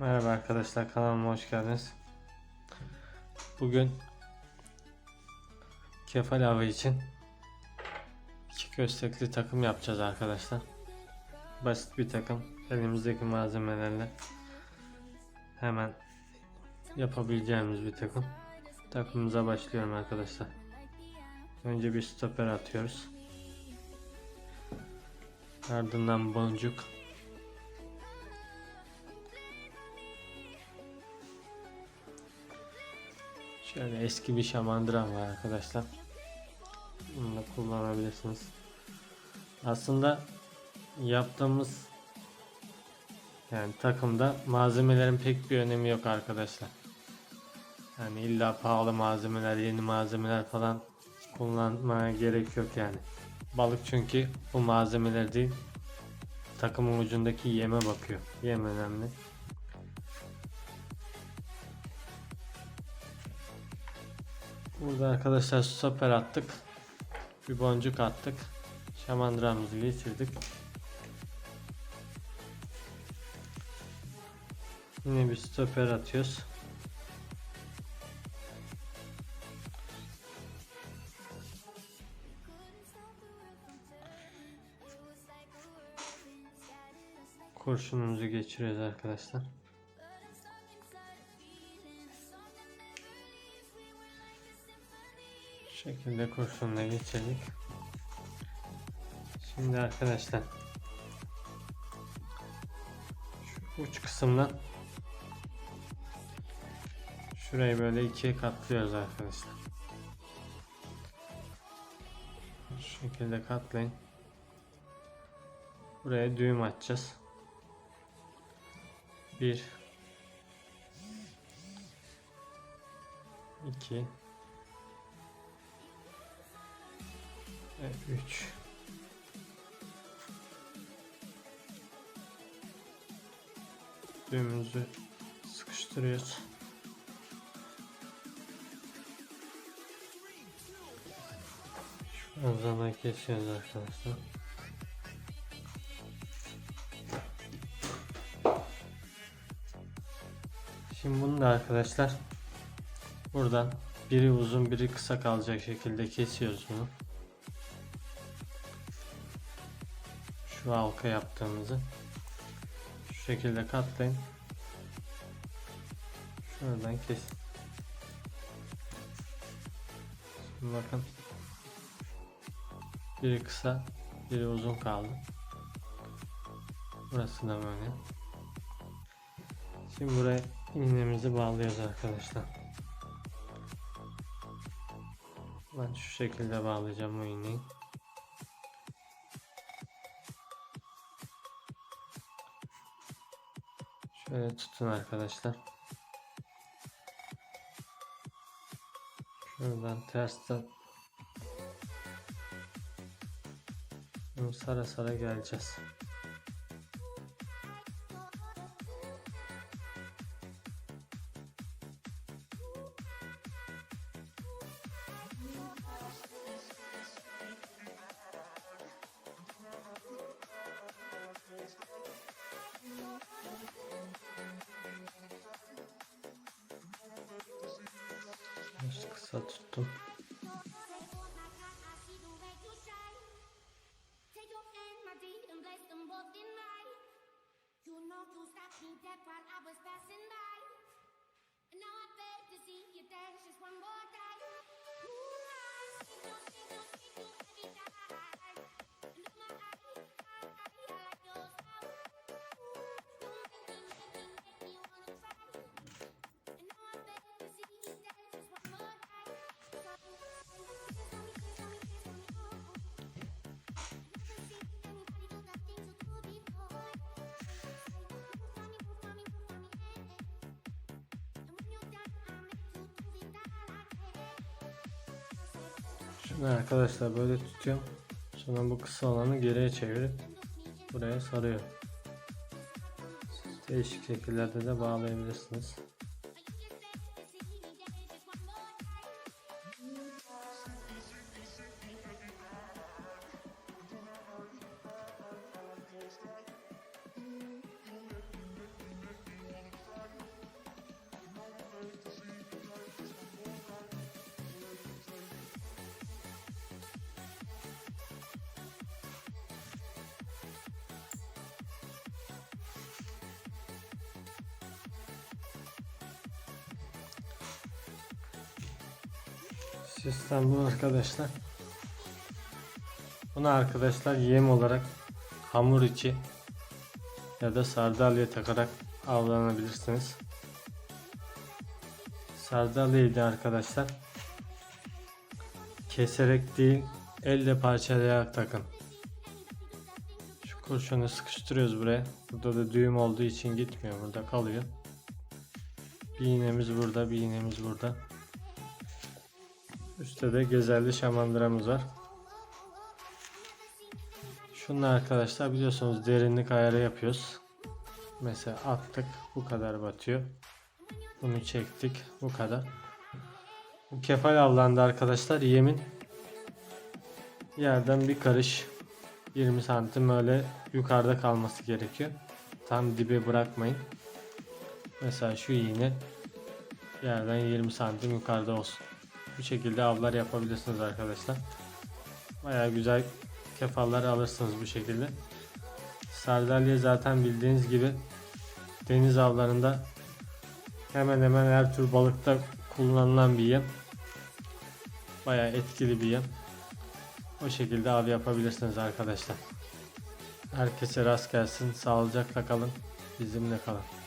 Merhaba arkadaşlar kanalıma hoş geldiniz. Bugün kefal avı için iki köstekli takım yapacağız arkadaşlar. Basit bir takım. Elimizdeki malzemelerle hemen yapabileceğimiz bir takım. Takımımıza başlıyorum arkadaşlar. Önce bir stoper atıyoruz. Ardından boncuk. Şöyle eski bir şamandıram var arkadaşlar. Bunu da kullanabilirsiniz. Aslında yaptığımız yani takımda malzemelerin pek bir önemi yok arkadaşlar. Yani illa pahalı malzemeler, yeni malzemeler falan kullanmaya gerek yok yani. Balık çünkü bu malzemeler değil takımın ucundaki yeme bakıyor. Yem önemli. Burada arkadaşlar stoper attık. Bir boncuk attık. Şamandıramızı geçirdik. Yine bir stoper atıyoruz. Kurşunumuzu geçiriyoruz arkadaşlar. Şekilde kurşunla geçirdik. Şimdi arkadaşlar şu uç kısımdan şurayı böyle ikiye katlıyoruz arkadaşlar. Şu şekilde katlayın. Buraya düğüm açacağız. Bir, iki, ve üç. Düğümümüzü sıkıştırıyoruz. Şu azana kesiyoruz arkadaşlar. Şimdi bunu da arkadaşlar buradan biri uzun biri kısa kalacak şekilde kesiyoruz bunu. Şu halka yaptığımızı şu şekilde katlayın. Şuradan kes. Şimdi bakın biri kısa biri uzun kaldı. Burası da böyle. Şimdi buraya iğnemizi bağlıyoruz arkadaşlar. Ben şu şekilde bağlayacağım o iğneyi. Şöyle tutun arkadaşlar. Şuradan tersten bunu sara sara geleceğiz. By. And now I beg to see you dance just one more time. Arkadaşlar böyle tutuyorum. Sonra bu kısa olanı geriye çevirip buraya sarıyorum. Siz Değişik şekillerde de bağlayabilirsiniz. Sistem bu arkadaşlar. Bunu arkadaşlar yem olarak hamur içi ya da sardalya takarak avlanabilirsiniz. Sardalyayı da arkadaşlar keserek değil elle parçalayarak takın. Şu kurşunu sıkıştırıyoruz buraya. Burada da düğüm olduğu için gitmiyor. Burada kalıyor. Bir iğnemiz burada, bir iğnemiz burada. Üstte de gezelli şamandıramız var. Şunu arkadaşlar biliyorsunuz derinlik ayarı yapıyoruz. Mesela attık bu kadar batıyor. Bunu çektik bu kadar. Bu kefal avlandı arkadaşlar yemin yerden bir karış 20 santim öyle yukarıda kalması gerekiyor. Tam dibe bırakmayın. Mesela şu iğne yerden 20 santim yukarıda olsun. Bu şekilde avlar yapabilirsiniz arkadaşlar. Baya güzel kefallar alırsınız bu şekilde. Sardalya zaten bildiğiniz gibi deniz avlarında hemen hemen her tür balıkta kullanılan bir yem. Baya etkili bir yem. O şekilde av yapabilirsiniz arkadaşlar. Herkese rast gelsin. Sağlıcakla kalın. Bizimle kalın.